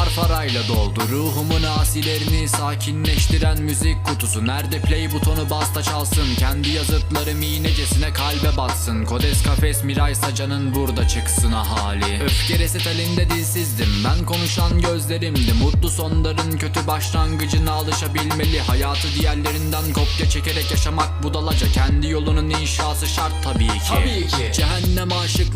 farayla doldu. Ruhumun asilerini sakinleştiren müzik kutusu. Nerede play butonu basta çalsın. Kendi yazıtlarım iğnecesine kalbe batsın. Kodes kafes Miray Saca'nın burada çıksın ahali. Öfke resetalinde dilsizdim. Ben konuşan gözlerimdi. Mutlu sonların kötü başlangıcına alışabilmeli. Hayatı diğerlerinden kopya çekerek yaşamak budalaca. Kendi yolunun inşası şart tabii ki. Tabii ki.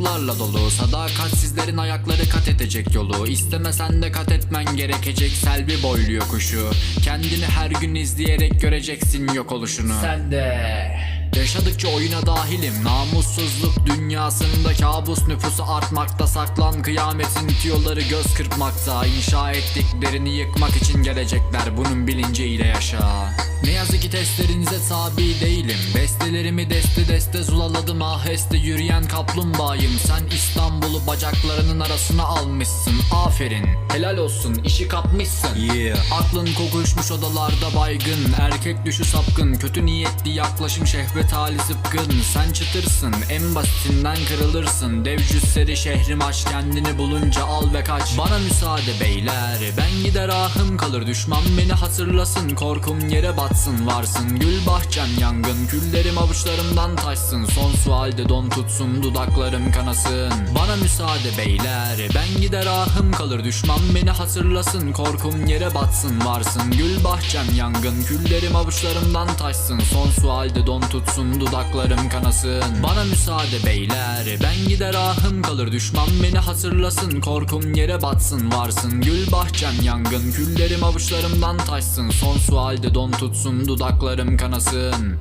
Aşıklarla dolu. Sadakatsizlerin ayakları kat edecek yolu. İstemesen de kat etmen gerekecek Selvi boylu yokuşu Kendini her gün izleyerek göreceksin yok oluşunu. Sen de. Yaşadıkça oyuna dahilim. Namussuzluk dünyasında kabus nüfusu artmakta. Saklan kıyametin tiyoları göz kırpmakta. İnşa ettiklerini yıkmak için gelecekler. Bunun bilinciyle yaşa. Ne yazık ki testlerinize tabi değilim. Bestelerimi deste deste zulaladım. Aheste Yürüyen kaplumbağayım. Sen İstanbul'u bacaklarının arasına almışsın. Aferin helal olsun. İşi kapmışsın. Yeah. Aklın kokuşmuş odalarda baygın. Erkek düşü sapkın. Kötü niyetli yaklaşım şehvet hali zıpkın. Sen çıtırsın en basitinden kırılırsın. Dev cüsseli şehrim aç kendini bulunca al ve kaç. Bana müsaade beyler Ben gider ahım kalır. Düşman beni hatırlasın Korkum yere batsın varsın. Gül bahçem yangın Küllerim avuçlarımdan taşsın. Son sualde don tutsun dudaklarım kanasın. Bana müsaade beyler Ben gider ahım kalır. Düşman beni hatırlasın Korkum yere batsın varsın. Gül bahçem yangın Küllerim avuçlarımdan taşsın. Son sualde don tutsun dudaklarım kanasın. Bana müsaade beyler. Ben gider ahım kalır. Düşman beni hatırlasın. Korkum yere batsın varsın. Gül bahçem yangın. Küllerim avuçlarımdan taşsın. Son sualde don tutsun. Dudaklarım kanasın